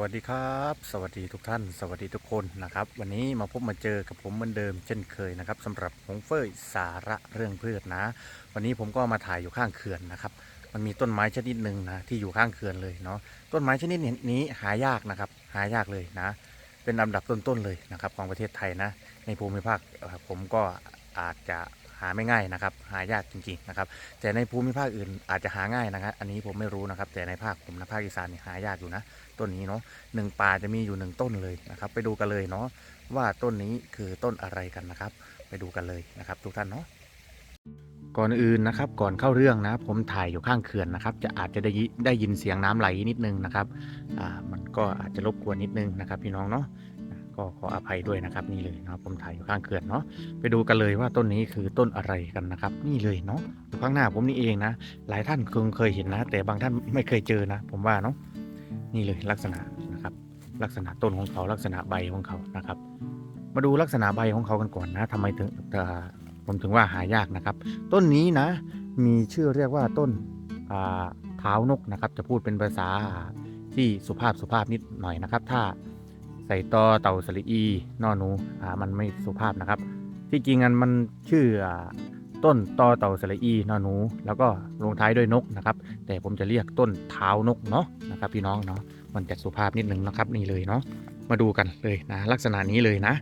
วัสดีครับ สวัสดีทุกท่าน สวัสดีทุกคนนะครับ วันนี้มาพบมาเจอกับผมเหมือนเดิมเช่นเคยนะครับสำหรับหงเฟ้ยสาระเรื่องพืชนะ วันนี้ผมก็มาถ่ายอยู่ข้างเขื่อนนะครับ มันมีต้นไม้ชนิดหนึ่งนะที่อยู่ข้างเขื่อนเลยเนาะต้นไม้ชนิดนี้หายากนะครับ หายากเลยนะ เป็นอันดับต้นๆเลยนะครับของประเทศไทยนะ ในภูมิภาคผมก็อาจจะ หาไม่ง่ายนะครับ หายากจริงๆนะครับ แต่ในภูมิภาคอื่นอาจจะหาง่ายนะครับ อันนี้ผมไม่รู้นะครับ แต่ในภาคผมนะภาคอีสานนี่หายากอยู่นะ ต้นนี้เนาะหนึ่งป่าจะมีอยู่หนึ่งต้นเลยนะครับ ไปดูกันเลยเนาะว่าต้นนี้คือต้นอะไรกันนะครับ ไปดูกันเลยนะครับ ทุกท่านเนาะก่อนอื่นนะครับก่อนเข้าเรื่องนะผมถ่ายอยู่ข้างเขื่อนนะครับจะอาจจะได้ได้ยินเสียงน้ำไหลนิดนึงนะครับอ่ามันก็อาจจะรบกวนนิดนึงนะครับพี่น้องเนาะ ก็ขออภัยด้วยนะครับนี่เลยนะครับผมถ่ายอยู่ข้างเขื่อนเนาะไปดูกันเลยว่าต้นนี้คือต้นอะไรกันนะครับ นี่เลยเนาะอยู่ข้างหน้าผมนี่เองนะ หลายท่านคงเคยเห็นนะ แต่บางท่านไม่เคยเจอนะ ผมว่าเนาะนี่เลยลักษณะนะครับ ลักษณะต้นของเขาลักษณะใบของเขานะครับ มาดูลักษณะใบของเขากันก่อนนะทำไมถึงเออผมถึงว่าหายากนะครับ ต้นนี้นะ มีชื่อเรียกว่าต้นอ่าเท้านกนะครับ จะพูดเป็นภาษาที่สุภาพสุภาพนิดหน่อยนะครับ ถ้า ใส่ตอเต่าสลีอีนอหนูอ่ามันไม่สุภาพนะครับ ที่จริงอันมันชื่อต้นตอเต่าสลีอีนอหนู แล้วก็ลงท้ายด้วยนกนะครับ แต่ผมจะเรียกต้นเท้านกเนาะนะครับพี่น้องเนาะมันจะสุภาพนิดนึงนะครับนี่เลยเนาะมาดูกันเลยนะ ลักษณะนี้เลยนะ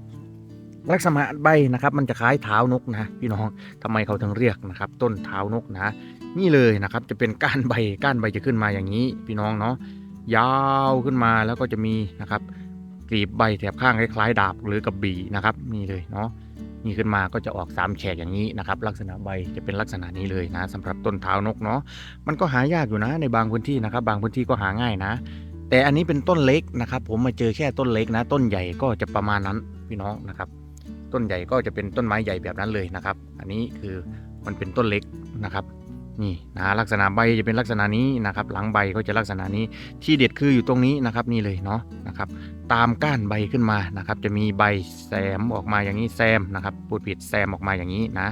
ลักษณะใบนะครับมันจะคล้ายเท้านกนะพี่น้องทำไมเขาถึงเรียกนะครับ ต้นเท้านกนะ นี่เลยนะครับจะเป็นก้านใบก้านใบจะขึ้นมาอย่างนี้ พี่น้องเนาะยาวขึ้นมาแล้วก็จะมีนะครับ กลีบใบแถบข้างคล้ายๆดาบหรือกระบี่นะครับนี่เลยเนาะนี่ขึ้นมาก็จะออกสามแฉกอย่างนี้นะครับลักษณะใบจะเป็นลักษณะนี้เลยนะสำหรับต้นเท้านกเนาะมันก็หายากอยู่นะในบางพื้นที่นะครับ บางพื้นที่ก็หาง่ายนะ แต่อันนี้เป็นต้นเล็กนะครับ ผมมาเจอแค่ต้นเล็กนะ ต้นใหญ่ก็จะประมาณนั้นพี่น้องนะครับ ต้นใหญ่ก็จะเป็นต้นไม้ใหญ่แบบนั้นเลยนะครับ อันนี้คือมันเป็นต้นเล็กนะครับ นี่นะลักษณะใบจะเป็นลักษณะนี้นะครับ หลังใบก็จะลักษณะนี้ที่เด็ดคืออยู่ตรงนี้นะครับนี่เลยเนาะนะครับ ตามก้านใบขึ้นมานะครับ จะมีใบแซมออกมาอย่างนี้แซมนะครับพูดผิดแซมออกมาอย่างนี้นะ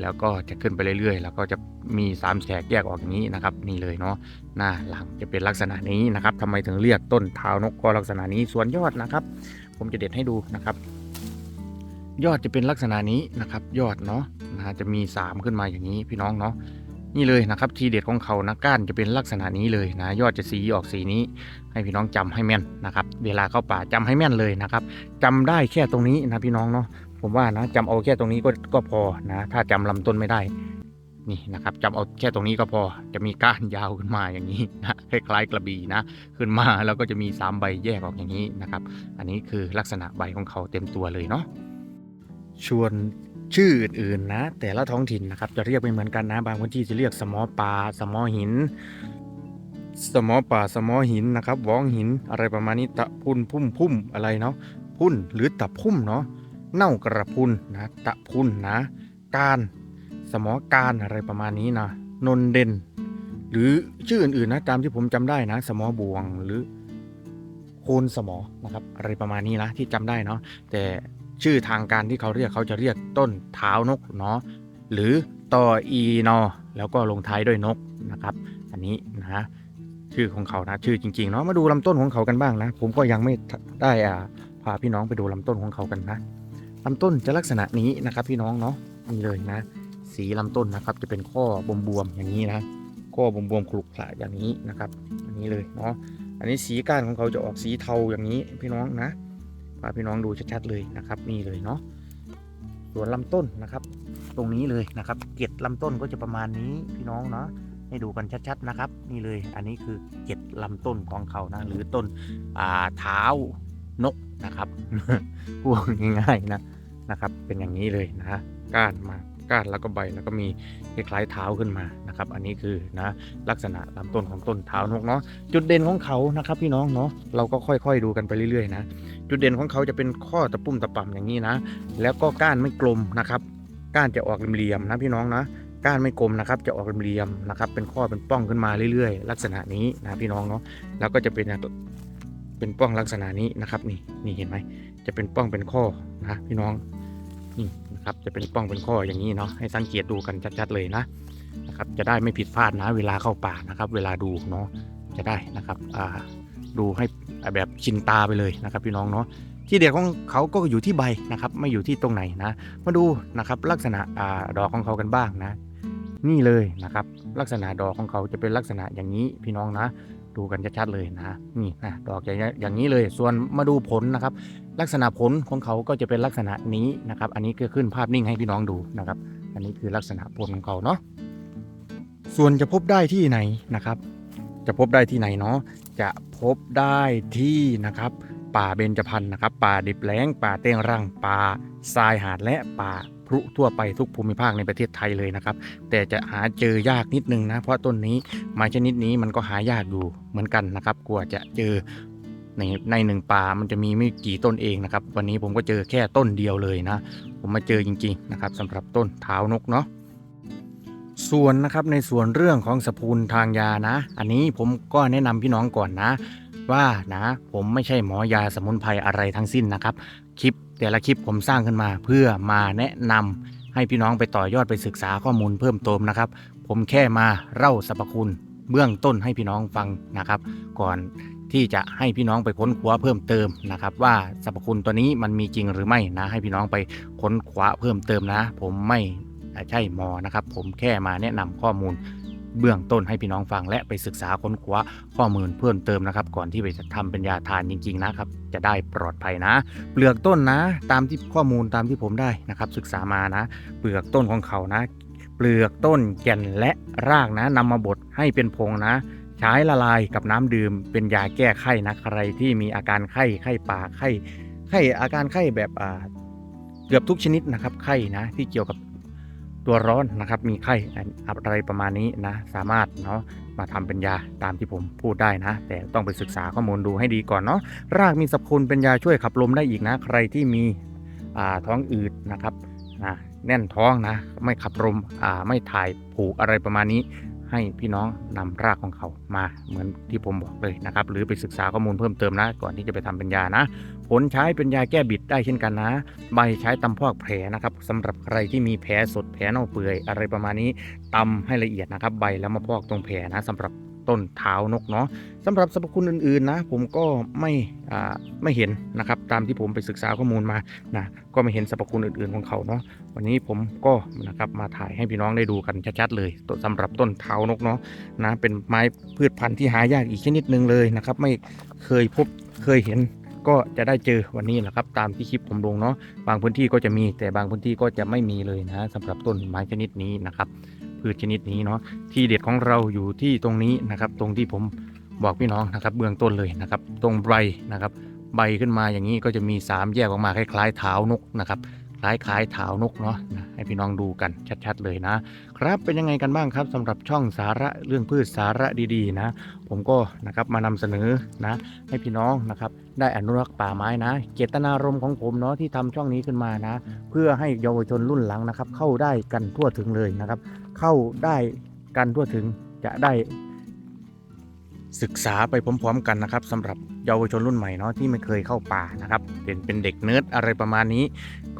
แล้วก็จะขึ้นไปเรื่อยๆ แล้วก็จะมี3ามแฉกแยกออกอย่างนี้นะครับ นี่เลยเนาะหน้าหลังจะเป็นลักษณะนี้นะครับทำไมถึงเรียกต้นเท้านกก็ลักษณะนี้ส่วนยอดนะครับ ผมจะเด็ดให้ดูนะครับยอดจะเป็นลักษณะนี้นะครับ ยอดเนาะนะจะมี 3 ขึ้นมาอย่างนี้พี่น้องเนาะ นี่เลยนะครับทีเด็ดของเขานะก้านจะเป็นลักษณะนี้เลยนะยอดจะสีออกสีนี้ ให้พี่น้องจำให้แม่นนะครับ เวลาเข้าป่าจำให้แม่นเลยนะครับจำได้แค่ตรงนี้นะพี่น้องเนาะผมว่านะจำเอาแค่ตรงนี้ก็ก็พอนะถ้าจำลำต้นไม่ได้นี่นะครับจำเอาแค่ตรงนี้ก็พอจะมีก้านยาวขึ้นมาอย่างนี้นะคล้ายๆกระบี่นะขึ้นมาแล้วก็จะมีสามใบแยกออกอย่างนี้นะครับ อันนี้คือลักษณะใบของเขาเต็มตัวเลยเนาะชวน ชื่ออื่นๆนะ แต่ละท้องถิ่นนะครับ จะเรียกไม่เหมือนกันนะบางพื้นที่จะเรียกสมอปลาสมอหิน สมอป่าสมอหินนะครับวองหินอะไรประมาณนี้ตะพุ่นพุ่มพุ่มอะไรเนาะพุ่นหรือตะพุ่มเนาะเน่ากระพุนนะตะพุ่นนะ การสมอการอะไรประมาณนี้นะนนเด่นหรือชื่ออื่นๆนะตามที่ผมจำได้นะ สมอบวงหรือโคนสมอนะครับอะไรประมาณนี้นะที่จำได้เนาะแต่ ชื่อทางการที่เขาเรียกเขาจะเรียกต้นเท้านกเนาะหรือตออีนอ แล้วก็ลงท้ายด้วยนกนะครับ อันนี้นะชื่อของเขานะชื่อจริงๆเนาะมาดูลำต้นของเขากันบ้างนะ ผมก็ยังไม่ได้อ่าพาพี่น้องไปดูลำต้นของเขากันนะลำต้นจะลักษณะนี้นะครับ พี่น้องเนาะนี่เลยนะ สีลำต้นนะครับ จะเป็นข้อบวมๆอย่างนี้นะข้อบวมๆขรุขระอย่างนี้นะครับ อันนี้เลยเนาะอันนี้สีก้านของเขาจะออกสีเทาอย่างนี้พี่น้องนะ พาพี่น้องดูชัดๆเลยนะครับนี่เลยเนาะส่วนลำต้นนะครับ ตรงนี้เลยนะครับเกล็ดลำต้นก็จะประมาณนี้พี่น้องเนาะให้ดูกันชัดๆนะครับ นี่เลยอันนี้คือเกล็ดลำต้นของเขานะหรือต้นอ่าเท้านกนะครับพูดง่ายๆนะนะครับ เป็นอย่างนี้เลยนะก้านมา ก้านแล้วก็ใบแล้วก็มีคล้ายๆเท้าขึ้นมานะครับ อันนี้คือนะลักษณะลำต้นของต้นเท้านกเนาะจุดเด่นของเขานะครับพี่น้องเนาะเราก็ค่อยๆดูกันไปเรื่อยๆนะจุดเด่นของเขาจะเป็นข้อตะปุ่มตะป่ำอย่างนี้นะ แล้วก็ก้านไม่กลมนะครับ ก้านจะออกเหลี่ยมๆนะพี่น้องนะก้านไม่กลมนะครับจะออกเหลี่ยมๆนะครับ เป็นข้อเป็นป้องขึ้นมาเรื่อยๆ ลักษณะนี้นะพี่น้องเนาะแล้วก็จะเป็นเป็นป้องลักษณะนี้นะครับ นี่นี่เห็นไหมจะเป็นป้องเป็นข้อนะพี่น้องนี่ นะครับ จะเป็นป้องเป็นข้ออย่างนี้เนาะให้สังเกตดูกันชัดๆเลยนะนะครับ จะได้ไม่ผิดพลาดนะเวลาเข้าป่านะครับ เวลาดูเนาะจะได้นะครับดูให้แบบชินตาไปเลยนะครับ พี่น้องเนาะที่เด็ดของเขาก็อยู่ที่ใบนะครับ ไม่อยู่ที่ตรงไหนนะ มาดูนะครับลักษณะอดอกของเขากันบ้างนะ นี่เลยนะครับ ลักษณะดอกของเขาจะเป็นลักษณะอย่างนี้พี่น้องนะ ดูกันชัดๆเลยนะนี่นะดอกอย่างอย่างนี้เลย ส่วนมาดูผลนะครับ ลักษณะผลของเขาก็จะเป็นลักษณะนี้นะครับ อันนี้ก็ขึ้นภาพนิ่งให้พี่น้องดูนะครับ อันนี้คือลักษณะผลของเขาเนาะส่วนจะพบได้ที่ไหนนะครับ จะพบได้ที่ไหนเนาะจะพบได้ที่นะครับ ป่าเบญจพรรณนะครับ ป่าดิบแล้ง ป่าเต้งรังป่าทรายหาดและป่า พรุทั่วไปทุกภูมิภาคในประเทศไทยเลยนะครับ แต่จะหาเจอยากนิดนึงนะ เพราะต้นนี้ไม้ชนิดนี้มันก็หายากอยู่เหมือนกันนะครับกว่าจะเจอในในหนึ่งป่ามันจะมีไม่กี่ต้นเองนะครับ วันนี้ผมก็เจอแค่ต้นเดียวเลยนะ ผมมาเจอจริงๆนะครับสำหรับต้นเท้านกเนาะส่วนนะครับในส่วนเรื่องของสปูนทางยานะ อันนี้ผมก็แนะนำพี่น้องก่อนนะ ว่านะผมไม่ใช่หมอยาสมุนไพรอะไรทั้งสิ้นนะครับ คลิปแต่ละคลิปผมสร้างขึ้นมาเพื่อมาแนะนำให้พี่น้องไปต่อยอดไปศึกษาข้อมูลเพิ่มเติมนะครับ ผมแค่มาเล่าสรรพคุณเบื้องต้นให้พี่น้องฟังนะครับ ก่อนที่จะให้พี่น้องไปค้นคว้าเพิ่มเติมนะครับ ว่าสรรพคุณตัวนี้มันมีจริงหรือไม่นะ ให้พี่น้องไปค้นคว้าเพิ่มเติมนะ ผมไม่ใช่หมอนะครับ ผมแค่มาแนะนำข้อมูล เบื้องต้นให้พี่น้องฟังและไปศึกษาค้นคว้าข้อมูลเพิ่มเติมนะครับ ก่อนที่ไปจะทำเป็นยาทานจริง ๆ นะครับ จะได้ปลอดภัยนะ เปลือกต้นนะ ตามที่ข้อมูลตามที่ผมได้นะครับ ศึกษามานะ เปลือกต้นของเขานะ เปลือกต้นแก่นและรากนะนำมาบดให้เป็นผงนะใช้ละลายกับน้ำดื่มเป็นยาแก้ไข้นะใครที่มีอาการไข้ไข้ป่าไข้ไข้อาการไข้แบบอ่าเกือบทุกชนิดนะครับไข้นะที่เกี่ยวกับ ตัวร้อนนะครับ มีไข้อะไรประมาณนี้นะ สามารถเนาะมาทำเป็นยาตามที่ผมพูดได้นะ แต่ต้องไปศึกษาข้อมูลดูให้ดีก่อนเนาะรากมีสรรพคุณเป็นยาช่วยขับลมได้อีกนะ ใครที่มีอ่าท้องอืดนะครับอ่าแน่นท้องนะ ไม่ขับลมอ่าไม่ถ่ายผูกอะไรประมาณนี้ ให้พี่น้องนำรากของเขามาเหมือนที่ผมบอกเลยนะครับ หรือไปศึกษาข้อมูลเพิ่มเติมนะ ก่อนที่จะไปทำเป็นยานะ ผลใช้เป็นยาแก้บิดได้เช่นกันนะ ใบใช้ตำพอกแผลนะครับสำหรับใครที่มีแผลสดแผลเน่าเปื่อยอะไรประมาณนี้ตำให้ละเอียดนะครับ ใบแล้วมาพอกตรงแผลนะสำหรับ ต้นเท้านกเนาะสำหรับสรรพคุณอื่นๆนะ ผมก็ไม่ไม่เห็นนะครับ ตามที่ผมไปศึกษาข้อมูลมานะก็ไม่เห็นสรรพคุณอื่นๆของเขาเนาะวันนี้ผมก็นะครับมาถ่ายให้พี่น้องได้ดูกันชัดๆเลยตัวสำหรับต้นเท้านกเนาะนะเป็นไม้พืชพันธุ์ที่หายากอีกชนิดหนึ่งเลยนะครับไม่เคยพบเคยเห็นก็จะได้เจอวันนี้แหละครับตามที่คลิปผมลงเนาะบางพื้นที่ก็จะมีแต่บางพื้นที่ก็จะไม่มีเลยนะสำหรับต้นไม้ชนิดนี้นะครับ พืชชนิดนี้เนาะที่เด็ดของเราอยู่ที่ตรงนี้นะครับ ตรงที่ผมบอกพี่น้องนะครับ เบื้องต้นเลยนะครับ ตรงใบนะครับ ใบขึ้นมาอย่างนี้ก็จะมี 3 แยกออกมาคล้ายๆเท้านกนะครับ คล้ายคล้ายๆเท้านกเนาะให้พี่น้องดูกันชัดๆเลยนะ ครับเป็นยังไงกันบ้างครับสำหรับช่องสาระเรื่องพืชสาระดีๆนะ ผมก็นะครับมานำเสนอนะ ให้พี่น้องนะครับ ได้อนุรักษ์ป่าไม้นะ เจตนารมณ์ของผมเนาะที่ทำช่องนี้ขึ้นมานะ เพื่อให้เยาวชนรุ่นหลังนะครับ เข้าได้กันทั่วถึงเลยนะครับ เข้าได้กันทั่วถึงจะได้ศึกษาไปพร้อมๆกันนะครับสำหรับเยาวชนรุ่นใหม่เนาะที่ไม่เคยเข้าป่านะครับเป็นเป็นเด็กเนิร์ดอะไรประมาณนี้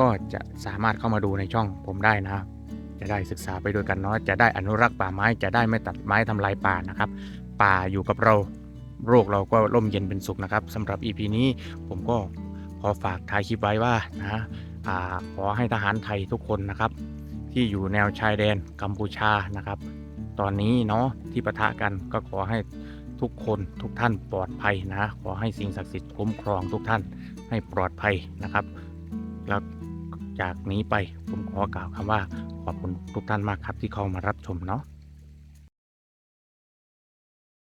ก็จะสามารถเข้ามาดูในช่องผมได้นะจะได้ศึกษาไปด้วยกันเนาะจะได้อนุรักษ์ป่าไม้จะได้ไม่ตัดไม้ทำลายป่านะครับ ป่าอยู่กับเราโรคเราก็ร่มเย็นเป็นสุขนะครับสำหรับ EP นี้ผมก็ขอฝากท้ายคลิปไว้ว่านะอขอให้ทหารไทยทุกคนนะครับ ที่อยู่แนวชายแดนกัมพูชานะครับ ตอนนี้เนาะที่ปะทะกันก็ขอให้ทุกคนทุกท่านปลอดภัยนะ ขอให้สิ่งศักดิ์สิทธิ์คุ้มครองทุกท่านให้ปลอดภัยนะครับ แล้ว จากนี้ไปผมขอกล่าวคำว่าขอบคุณทุกท่านมากครับที่เข้ามารับชมเนาะ